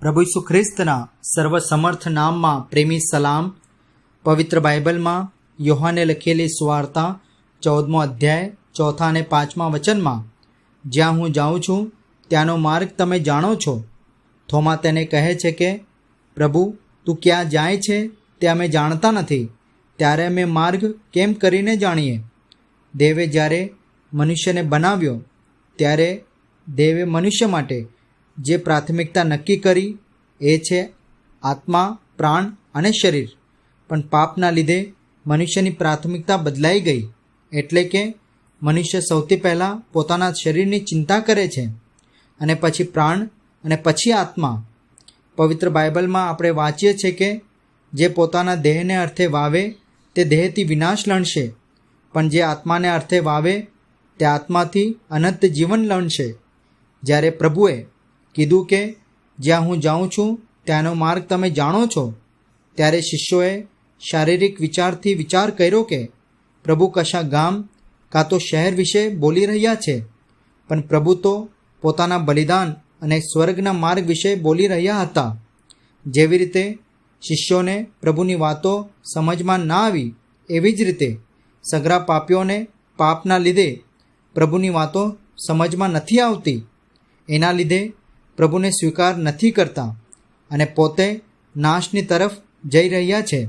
પ્રભુ ઈસુ ખ્રિસ્તના સર્વસમર્થ નામમાં પ્રેમી સલામ, પવિત્ર બાઇબલમાં યોહાને લખેલી સુવાર્તા, ચૌદમો અધ્યાય, ચોથા અને પાંચમા વચનમાં, જ્યાં હું જાઉં છું, ત્યાંનો માર્ગ તમે જાણો છો. થોમા તેને કહે છે કે, પ્રભુ, તું ક્યાં જાય છે, તે અમે જાણતા નથી. ત્યારે અમે માર્ગ કેમ કરીને જાણીએ? દેવે જ્યારે મનુષ્યને બનાવ્યો, ત્યારે દેવે મનુષ્ય માટે જે પ્રાથમિકતા નક્કી કરી, એ છે આત્મા, પ્રાણ અને શરીર. પણ પાપના લીધે મનુષ્યની પ્રાથમિકતા બદલાઈ ગઈ એટલે કે મનુષ્ય સૌથી પહેલાં પોતાના શરીરની ચિંતા કરે છે અને પછી પ્રાણ અને પછી આત્મા. પવિત્ર બાઇબલમાં આપણે વાંચીએ છીએ કે જે પોતાના દેહને અર્થે વાવે, તે દેહથી વિનાશ લણશે. પણ જે આત્માને અર્થે વાવે, તે આત્માથી અનંત જીવન લણશે. જ્યારે પ્રભુએ કીધું કે, જ્યાં હું જાઉં છું, ત્યાંનો માર્ગ તમે જાણો છો? ત્યારે શિષ્યોએ શારીરિક વિચારથી વિચાર કર્યો કે, પ્રભુ કશા ગામ કાં તો શહેર વિશે બોલી રહ્યા છે? પણ પ્રભુ તો પોતાના બલિદાન અને સ્વર્ગના માર્ગ વિશે બોલી રહ્યા હતા. જેવી રીતે શિષ્યોને પ્રભુની વાતો સમજમાં ના આવી, એવી જ રીતે સગરા પાપીઓને પાપના લીધે પ્રભુની વાતો સમજમાં નથી આવતી. એના લીધે પ્રભુને સ્વીકાર નથી કરતા અને પોતે નાશની તરફ જઈ રહ્યા છે.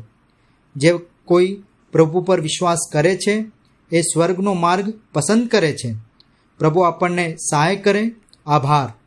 જે કોઈ પ્રભુ પર વિશ્વાસ કરે છે, એ સ્વર્ગનો માર્ગ પસંદ કરે છે. પ્રભુ આપણને સહાય કરે. આભાર.